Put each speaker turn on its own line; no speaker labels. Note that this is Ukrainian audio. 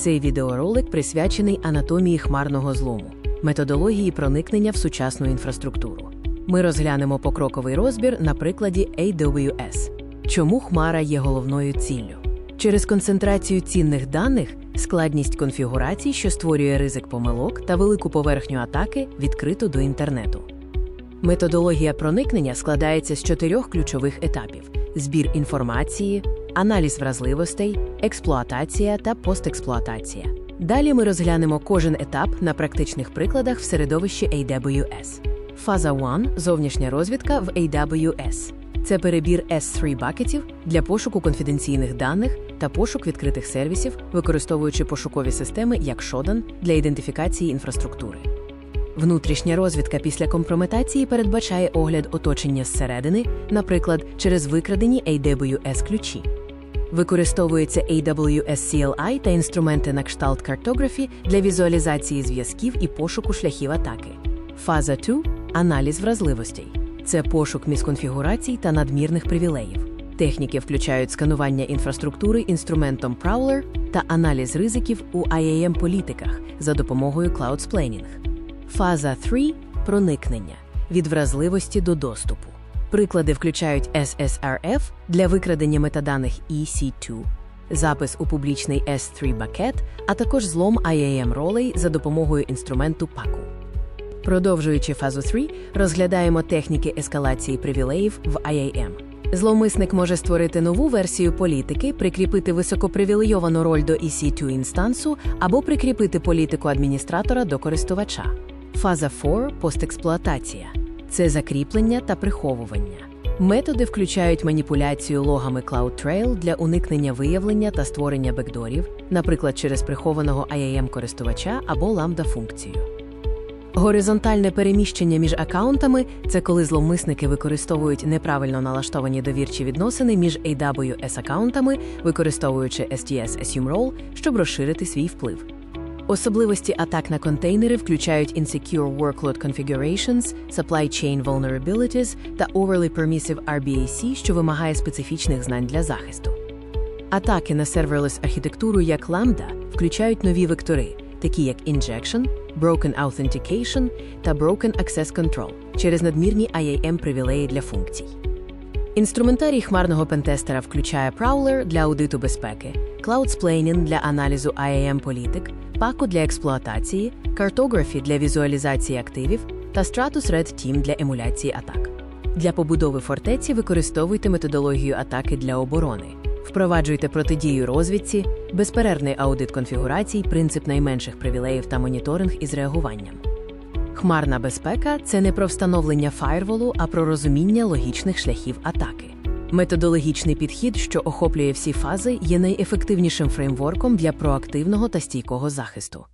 Цей відеоролик присвячений анатомії хмарного злому, методології проникнення в сучасну інфраструктуру. Ми розглянемо покроковий розбір на прикладі AWS. Чому хмара є головною ціллю? Через концентрацію цінних даних, складність конфігурацій, що створює ризик помилок та велику поверхню атаки, відкрито до інтернету. Методологія проникнення складається з чотирьох ключових етапів: збір інформації, аналіз вразливостей, експлуатація та постексплуатація. Далі ми розглянемо кожен етап на практичних прикладах в середовищі AWS. Фаза 1 – зовнішня розвідка в AWS. Це перебір S3 бакетів для пошуку конфіденційних даних та пошук відкритих сервісів, використовуючи пошукові системи як Shodan для ідентифікації інфраструктури. Внутрішня розвідка після компрометації передбачає огляд оточення зсередини, наприклад, через викрадені AWS ключі. Використовується AWS CLI та інструменти на кшталт картографі для візуалізації зв'язків і пошуку шляхів атаки. Фаза 2 аналіз вразливостей. Це пошук місконфігурацій та надмірних привілеїв. Техніки включають сканування інфраструктури інструментом Prowler та аналіз ризиків у IAM-політиках за допомогою Cloud Фаза 3 проникнення від вразливості до доступу. Приклади включають SSRF для викрадення метаданих EC2, запис у публічний S3 бакет, а також злом IAM ролей за допомогою інструменту PACU. Продовжуючи фазу 3, розглядаємо техніки ескалації привілеїв в IAM. Зловмисник може створити нову версію політики, прикріпити високопривілейовану роль до EC2 інстансу або прикріпити політику адміністратора до користувача. Фаза 4 постексплуатація це закріплення та приховування. Методи включають маніпуляцію логами CloudTrail для уникнення виявлення та створення бекдорів, наприклад, через прихованого IAM користувача або лambda функцію. Горизонтальне переміщення між аккаунтами це коли зловмисники використовують неправильно налаштовані довірчі відносини між AWS аккаунтами, використовуючи STS Assume Role, щоб розширити свій вплив. Особливості атак на контейнери включають Insecure Workload Configurations, Supply Chain Vulnerabilities та Overly Permissive RBAC, що вимагає специфічних знань для захисту. Атаки на серверлес архітектуру як Lambda включають нові вектори, такі як Injection, Broken Authentication та Broken Access Control через надмірні IAM привілеї для функцій. Інструментарій хмарного пентестера включає Prowler для аудиту безпеки, Cloud для аналізу IAM політик, паку для експлуатації, Cartography для візуалізації активів та Stratus Red Team для емуляції атак. Для побудови фортеці використовуйте методологію атаки для оборони. Впроваджуйте протидію розвідці, безперервний аудит конфігурацій, принцип найменших привілеїв та моніторинг із реагуванням. Хмарна безпека це не про встановлення фаєрволу, а про розуміння логічних шляхів атаки. Методологічний підхід, що охоплює всі фази, є найефективнішим фреймворком для проактивного та стійкого захисту.